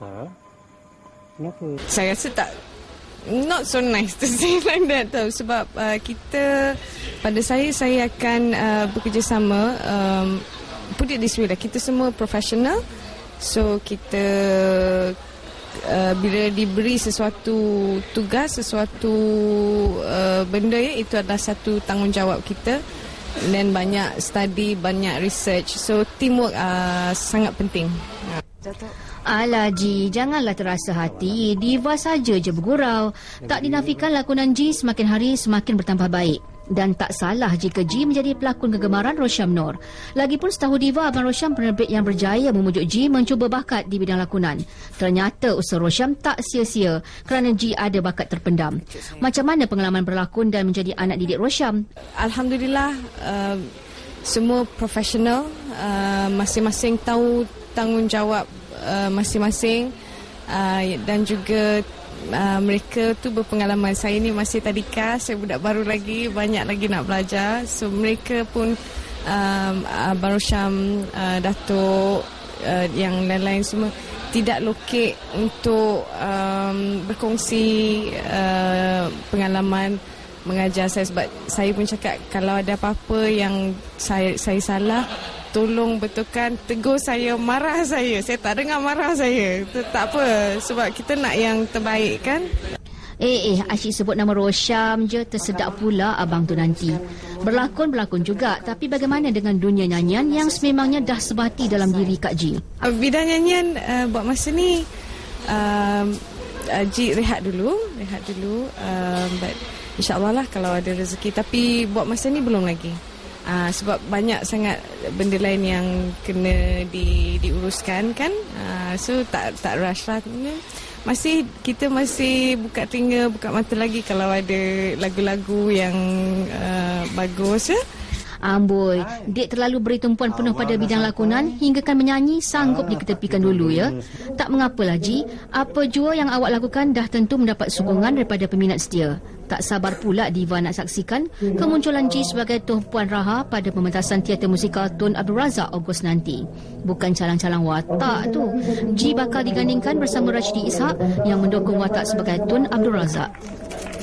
Ha? Kenapa? Saya rasa tak not so nice to say like that tau sebab uh, kita pada saya saya akan uh, bekerjasama um, put it this way lah kita semua professional so kita uh, bila diberi sesuatu tugas sesuatu uh, benda ya itu adalah satu tanggungjawab kita dan banyak study banyak research so teamwork uh, sangat penting Datuk. Alah Ji, janganlah terasa hati. Diva saja je bergurau. Tak dinafikan lakonan Ji semakin hari semakin bertambah baik. Dan tak salah jika Ji menjadi pelakon kegemaran Rosham Nur. Lagipun setahu Diva, Abang Rosham penerbit yang berjaya memujuk Ji mencuba bakat di bidang lakonan. Ternyata usaha Rosham tak sia-sia kerana Ji ada bakat terpendam. Macam mana pengalaman berlakon dan menjadi anak didik Rosham? Alhamdulillah uh, semua profesional uh, masing-masing tahu tanggungjawab uh, masing-masing. Uh, dan juga uh, mereka tu berpengalaman. Saya ni masih tadika saya budak baru lagi banyak lagi nak belajar. So mereka pun um, uh, Baru Syam uh, Datuk uh, yang lain-lain semua tidak lokek untuk um, berkongsi uh, pengalaman mengajar saya. Sebab saya pun cakap kalau ada apa-apa yang saya saya salah tolong betulkan tegur saya marah saya. Saya tak dengar marah saya. Itu tak apa sebab kita nak yang terbaik kan? Eh, eh, asyik sebut nama Rosham je tersedak pula abang tu nanti. Berlakon-berlakon juga, tapi bagaimana dengan dunia nyanyian yang sememangnya dah sebati dalam diri Kak Ji? Uh, bidang nyanyian uh, buat masa ni um, uh, Ji rehat dulu rehat dulu um, but insyaallah lah kalau ada rezeki. Tapi buat masa ni belum lagi uh, sebab banyak sangat benda lain yang kena di, diuruskan kan? Uh, so tak tak rush lah. Masih kita masih buka telinga buka mata lagi kalau ada lagu-lagu yang uh, bagus ya Amboi, dek terlalu beri tumpuan penuh pada bidang lakonan hingga kan menyanyi sanggup diketepikan dulu ya. Tak mengapalah Ji, apa jua yang awak lakukan dah tentu mendapat sokongan daripada peminat setia. Tak sabar pula Diva nak saksikan kemunculan Ji sebagai tumpuan Raha pada pementasan teater musikal Tun Abdul Razak Ogos nanti. Bukan calang-calang watak tu. Ji bakal digandingkan bersama Rashidi Ishak yang mendukung watak sebagai Tun Abdul Razak.